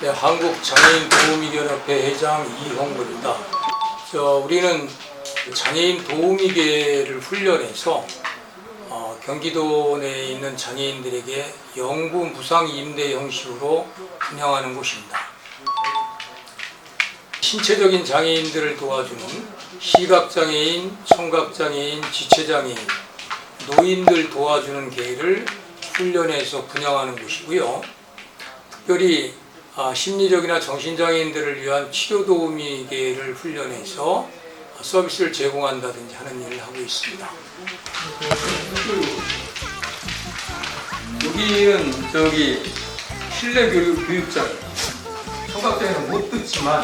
네, 한국 장애인 도우미결합회 회장 이홍근입니다. 저 우리는 장애인 도우미계를 훈련해서 어, 경기도 내에 있는 장애인들에게 영구 무상 임대 형식으로 운영하는 곳입니다. 신체적인 장애인들을 도와주는 시각장애인, 청각장애인, 지체장애인, 노인들 도와주는 계를 훈련해서 분양하는 곳이고요. 특별히 아, 심리적이나 정신장애인들을 위한 치료 도우미계를 훈련해서 서비스를 제공한다든지 하는 일을 하고 있습니다. 여기는 저기 실내 교육, 교육장이에요. 청각장애는 못 듣지만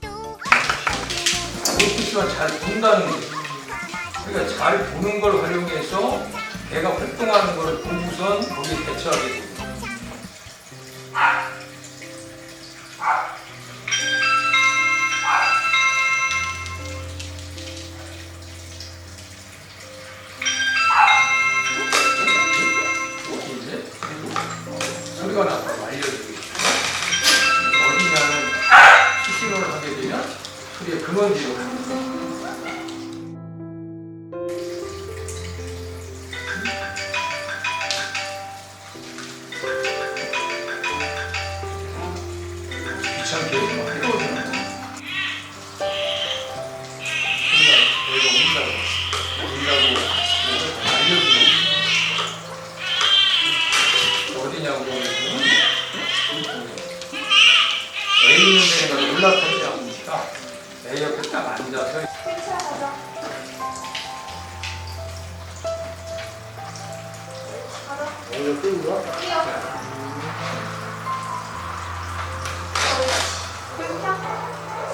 못 듣지만 잘 본다는 거예요. 그러니까 잘 보는 걸 활용해서 걔가 활동하는 걸 보고선 거기에 대처하게 됩니다. 소리가 근원지로 있는 데는 가서 올라타지 않으니까 애 옆에 딱 앉아서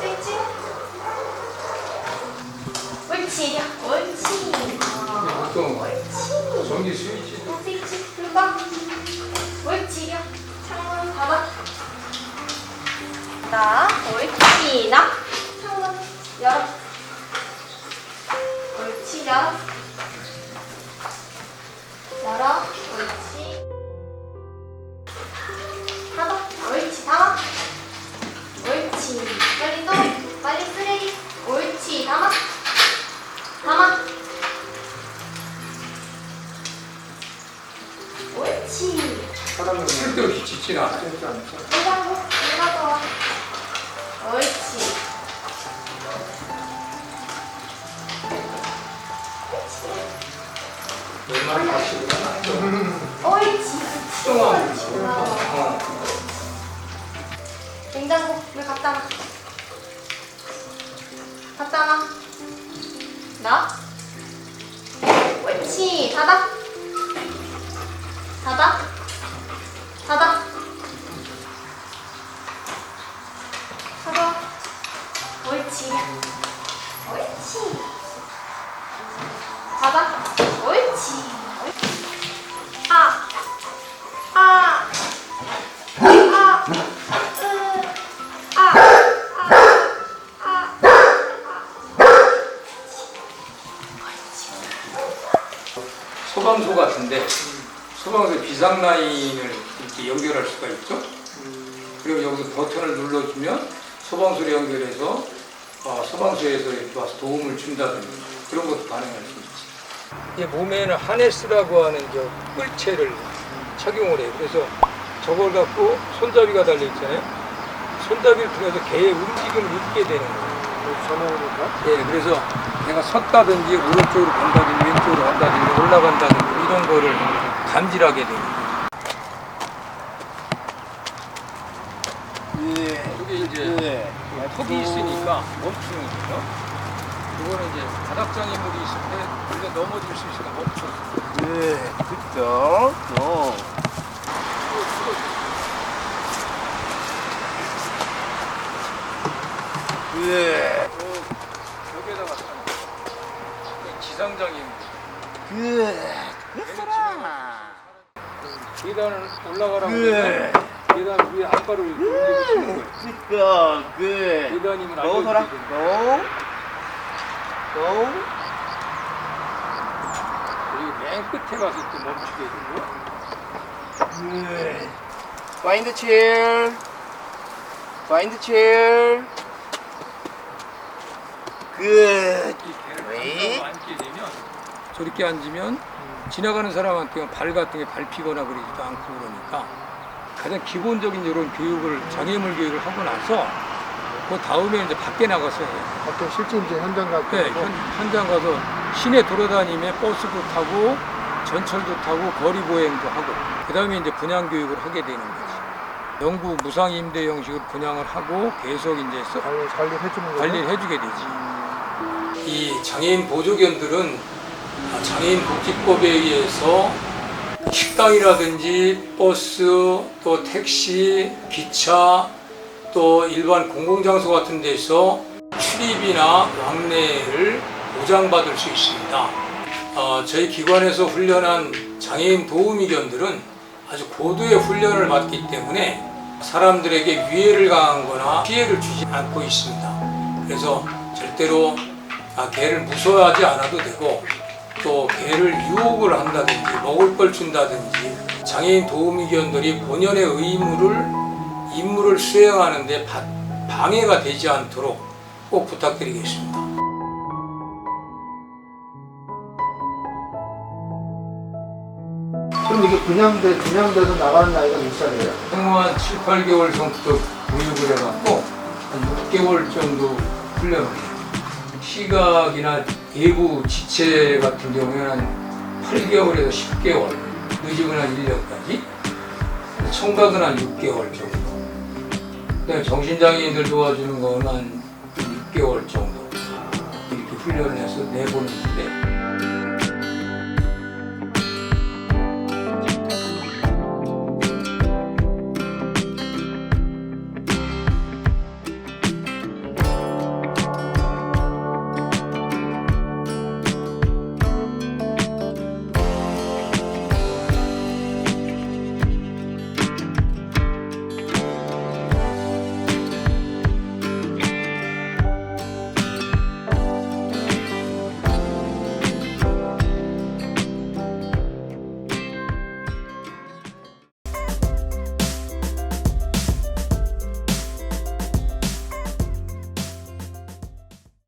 스위치? 옳지 옳지 보통 옳지 전기 스위치. 또 스위치. 불봐 옳지 창문 닫아. 나 옳지 나 쓸데없이 짖진 않아 내가고 내가 와 옳지 옳지 옳지. 어. 냉장고 물 갖다 놔 갖다 놔 나? 옳지 닫아 옳지. 옳지. 닫아. 옳지. 소방서 같은데 소방서 비상 라인을 이렇게 연결할 수가 있죠. 그리고 여기서 버튼을 눌러주면 소방서를 연결해서 어, 소방서에서 이렇게 와서 도움을 준다든지 그런 것도 가능할 수 있지. 이 몸에는 하네스라고 하는 저 뿔체를 착용을 해요. 그래서 저걸 갖고 손잡이가 달려 있잖아요. 손잡이를 통해서 개의 움직임을 읽게 되는 거예요. 예, 그래서 내가 섰다든지 오른쪽으로 간다든지 왼쪽으로 간다든지 올라간다든지 이런 거를 감지하게 됩니다. 이게 이제 턱이 있으니까 멈추는 거죠. 이거는 이제 바닥장애 물이 있을 때 우리가 넘어질 수 있으니까 멈춰. 예, 그쵸. 어. 예. 여기에다 비상장애인. 그, 그거라. 계단을 올라가라고 그, 하면 계단 위에 앞발을 올리고 치는 거예요. 그거, 그. 계단임을 넣어서라. 알려주게 되는 고. 고. 그리고 맨 끝에 가서 또 멈추게 chair. Find the chair. Good. 이 왜? 개를 앉게 되면 저렇게 앉으면 지나가는 사람한테 발 같은 게 밟히거나 그러지도 않고 그러니까 가장 기본적인 이런 교육을 장애물 교육을 하고 나서 그 다음에 이제 밖에 나가서 해요. 어떤 실제 이제 현장 같은 네, 거 현, 현장 가서 시내 돌아다니며 버스도 타고 전철도 타고 거리 보행도 하고 그 다음에 이제 분양 교육을 하게 되는 거지. 영구 무상 임대 형식으로 분양을 하고 계속 이제 써- 관리 관리 해 주는 거죠. 관리를 해주게 되지. 이 장애인 보조견들은 장애인 복지법에 의해서 식당이라든지 버스 또 택시, 기차 또 일반 공공장소 같은 데서 출입이나 왕래를 보장받을 수 있습니다. 어, 저희 기관에서 훈련한 장애인 도우미견들은 아주 고도의 훈련을 받기 때문에 사람들에게 위해를 가하거나 피해를 주지 않고 있습니다. 그래서 절대로 아, 개를 무서워하지 않아도 되고 또 개를 유혹을 한다든지 먹을 걸 준다든지 장애인 도우미견들이 본연의 의무를 임무를 수행하는데 바- 방해가 되지 않도록 꼭 부탁드리겠습니다. 그럼 이게 분양돼 분양돼서 나가는 나이가 몇 살이에요? 생후 한 7, 8개월 전부터 교육을 해갖고 한 6개월 정도 훈련을 해요. 시각이나 외부 지체 같은 경우에는 한 8개월에서 10개월, 늦으면 한 1년까지, 청각은 한 6개월 정도. 정신장애인들 도와주는 거는 한 6개월 정도 이렇게 훈련을 해서 내보내는데